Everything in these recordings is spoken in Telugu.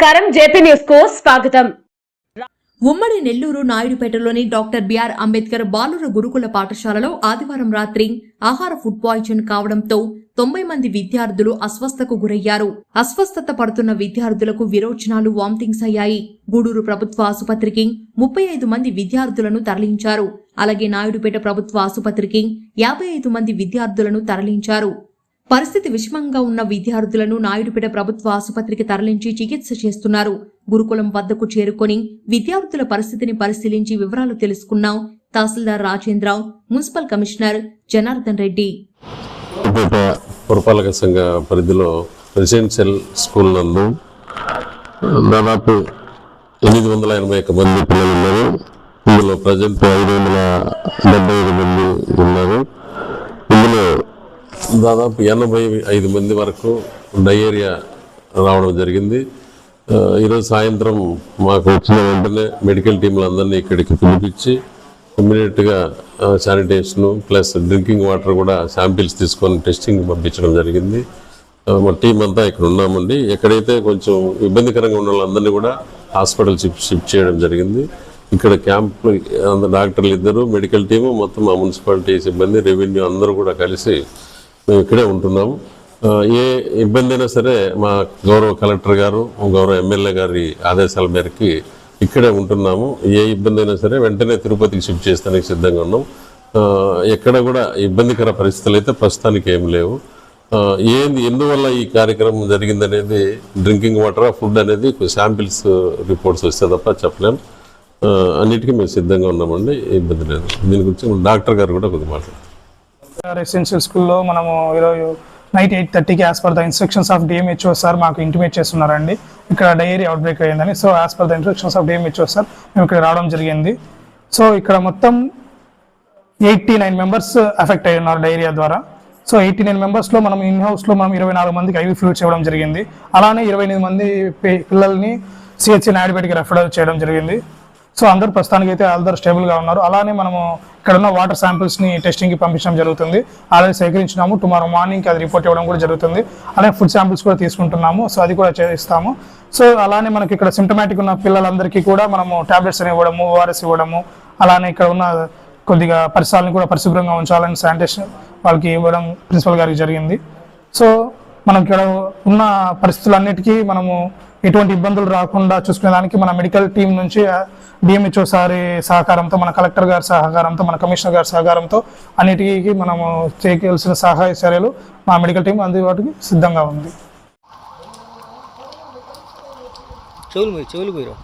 నమస్కారం. జేపీ న్యూస్కు స్వాగతం. ఉమ్మడి నెల్లూరు నాయుడుపేటలోని డాక్టర్ బిఆర్ అంబేద్కర్ బాలుర గురుకుల పాఠశాలలో ఆదివారం రాత్రి ఆహార ఫుడ్ పాయిజన్ కావడంతో తొంభై మంది విద్యార్థులు అస్వస్థకు గురయ్యారు. అస్వస్థత పడుతున్న విద్యార్థులకు విరోచనాలు వామిటింగ్స్ అయ్యాయి. గూడూరు ప్రభుత్వ ఆసుపత్రికి ముప్పై ఐదు మంది విద్యార్థులను తరలించారు. అలాగే నాయుడుపేట ప్రభుత్వ ఆసుపత్రికి యాభై ఐదు మంది విద్యార్థులను తరలించారు. పరిస్థితి విషమంగా ఉన్న విద్యార్థులను నాయుడుపేట ప్రభుత్వ ఆసుపత్రికి తరలించి చికిత్స చేస్తున్నారు. గురుకులం వద్దకు చేరుకొని విద్యార్థుల పరిస్థితిని పరిశీలించి వివరాలు తెలుసుకున్నాం. Tahsildar Rajendra municipal commissioner Janardhan Reddy. పురపాలక సంఘ పరిధిలో రెసిడెన్షియల్ స్కూల్ నందు దాదాపు ఎనిమిది వందల ఎనభై ఒక్క మంది పిల్లలు ఉన్నారు. ఇందులో ప్రజెంట్ ఐదు వందల డెబ్బై ఐదు మంది ఉన్నారు. దాదాపు ఎనభై ఐదు మంది వరకు డయేరియా రావడం జరిగింది. ఈరోజు సాయంత్రం మాకు వచ్చిన వెంటనే మెడికల్ టీంలు అందరినీ ఇక్కడికి పిలిపించి ఇమ్మీడియట్గా శానిటేషన్ ప్లస్ డ్రింకింగ్ వాటర్ కూడా శాంపిల్స్ తీసుకొని టెస్టింగ్ పంపించడం జరిగింది. మా టీం అంతా ఇక్కడ ఉన్నామండి. ఎక్కడైతే కొంచెం ఇబ్బందికరంగా ఉన్న వాళ్ళందరినీ కూడా హాస్పిటల్ షిఫ్ట్ షిఫ్ట్ చేయడం జరిగింది. ఇక్కడ క్యాంప్ డాక్టర్లు ఇద్దరు మెడికల్ టీము మొత్తం మా మున్సిపాలిటీ సిబ్బంది రెవెన్యూ అందరూ కూడా కలిసి మేము ఇక్కడే ఉంటున్నాము ఏ ఇబ్బంది అయినా సరే మా గౌరవ కలెక్టర్ గారు గౌరవ ఎమ్మెల్యే గారి ఆదేశాల మేరకి ఇక్కడే ఉంటున్నాము. ఏ ఇబ్బంది అయినా సరే వెంటనే తిరుపతికి షిఫ్ట్ చేస్తానికి సిద్ధంగా ఉన్నాం. ఎక్కడ కూడా ఇబ్బందికర పరిస్థితులు అయితే ప్రస్తుతానికి ఏం లేవు. ఏంది ఎందువల్ల ఈ కార్యక్రమం జరిగిందనేది డ్రింకింగ్ వాటర్ ఫుడ్ అనేది శాంపిల్స్ రిపోర్ట్స్ వస్తే తప్ప చెప్పలేం. అన్నిటికీ మేము సిద్ధంగా ఉన్నామండి. ఇబ్బంది లేదు. దీని గురించి డాక్టర్ గారు కూడా కొద్దిగా మాట్లాడతారు. రెసిడెన్షియల్ స్కూల్లో మనము ఈరోజు నైట్ ఎయిట్ థర్టీకి as per the instructions of DMHO sir మాకు ఇంటిమేట్ చేస్తున్నారండి. ఇక్కడ డైరీ అవుట్ బ్రేక్ అయ్యిందని so as per the instructions of DMHO sir మేము ఇక్కడ రావడం జరిగింది. సో ఇక్కడ మొత్తం ఎయిటీ నైన్ మెంబర్స్ అఫెక్ట్ అయి ఉన్నారు డైరియా ద్వారా. సో ఎయిటీ నైన్ మెంబర్స్లో మనం ఇన్ హౌస్లో మనం ఇరవై నాలుగు మందికి ఐవీ ఫ్లూయిడ్స్ ఇవ్వడం జరిగింది. అలానే ఇరవై ఎనిమిది మంది పిల్లల్ని సిహెచ్సి నాయుడుపేటకి రెఫర్ చేయడం జరిగింది. సో అందరూ ప్రస్తుతానికి అయితే అందరూ స్టేబుల్గా ఉన్నారు. అలానే మనము ఇక్కడ ఉన్న వాటర్ శాంపిల్స్ని టెస్టింగ్కి పంపించడం జరుగుతుంది. అలాగే సేకరించినాము. టుమారో మార్నింగ్కి అది రిపోర్ట్ ఇవ్వడం కూడా జరుగుతుంది. అలాగే ఫుడ్ శాంపిల్స్ కూడా తీసుకుంటున్నాము. సో అది కూడా చేస్తాము. సో అలానే మనకి ఇక్కడ సిమ్టమాటిక్ ఉన్న పిల్లలందరికీ కూడా మనము టాబ్లెట్స్ అని ఇవ్వడము ఓఆర్ఎస్ ఇవ్వడము అలానే ఇక్కడ ఉన్న కొద్దిగా పరిసరాలను కూడా పరిశుభ్రంగా ఉంచాలని శానిటేషన్ వాళ్ళకి ఇవ్వడం ప్రిన్సిపల్ గారికి జరిగింది. సో మనం ఇక్కడ ఉన్న పరిస్థితులన్నిటికీ మనము ఎటువంటి ఇబ్బందులు రాకుండా చూసుకునేదానికి మన మెడికల్ టీం నుంచి డిఎంహెచ్ఓ సారి సహకారంతో మన కలెక్టర్ గారి సహకారంతో మన కమిషనర్ గారి సహకారంతో అన్నిటికీ మనము చేయవలసిన సహాయ చర్యలు మా మెడికల్ టీం అందుబాటుకి సిద్ధంగా ఉంది. చెవులు చెవులు పోయిరా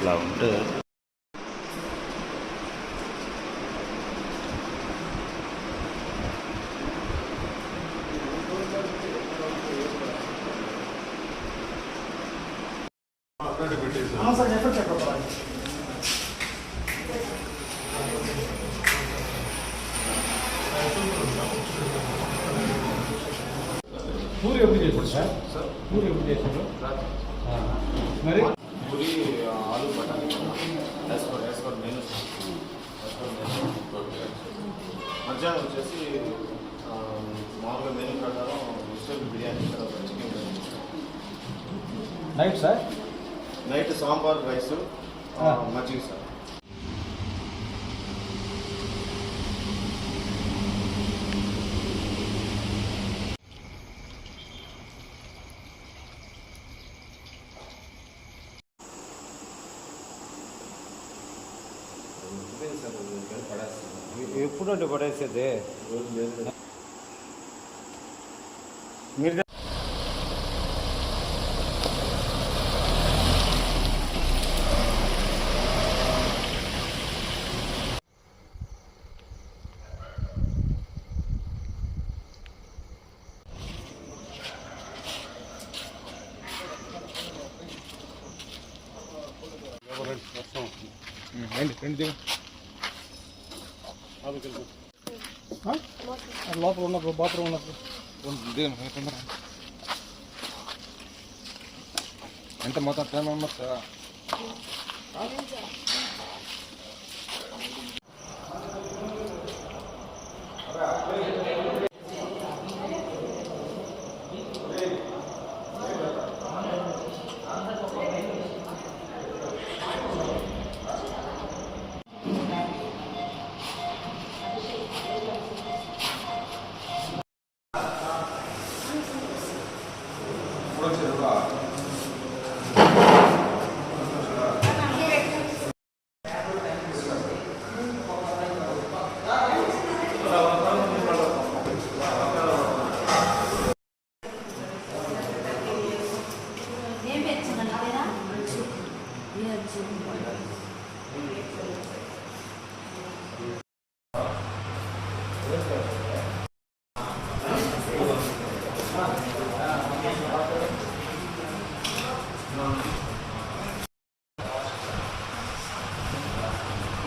ఇట్లా ఉంటే మధ్యాహ్నం night sir night sambar rice ఆ, మజ్జిగ సార్ ఎప్పుడు పడేసేది? రండి రండి దిగు లోపల ఉన్నప్పుడు బాత్రూమ్ ఉన్నప్పుడు దిగండి తొందర ఎంత మొత్తం టెన్ మెంబర్స్ Senhor.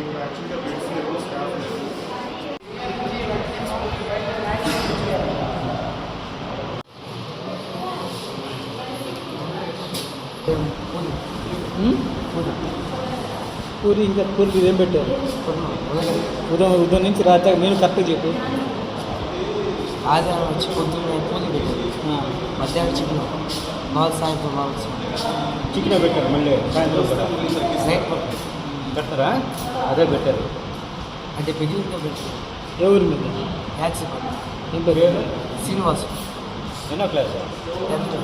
ఇక్కడ యాక్చువల్గా బెడ్స్ లేవు స్టాఫ్ లేదు పూరి ఇంకా పూరి ఏం పెట్టారు? ఉదయం ఉదయం నుంచి రాత్రి నేను కరెక్ట్ చెప్పు. ఆదివారం వచ్చి పొద్దున్నే పూజ పెట్టారు. మధ్యాహ్నం చికెన్ నాలుగు సాయంత్రం నాలుగు చికెన్. పెట్టారు మళ్ళీ? సాయంత్రం పెడతారా అదే పెట్టారు అంటే ఏ ఊరి మీద. ట్యాక్సీ పట్టు ఏం పేరు? శ్రీనివాస్. ఎన్నో క్లాస్? టెన్త్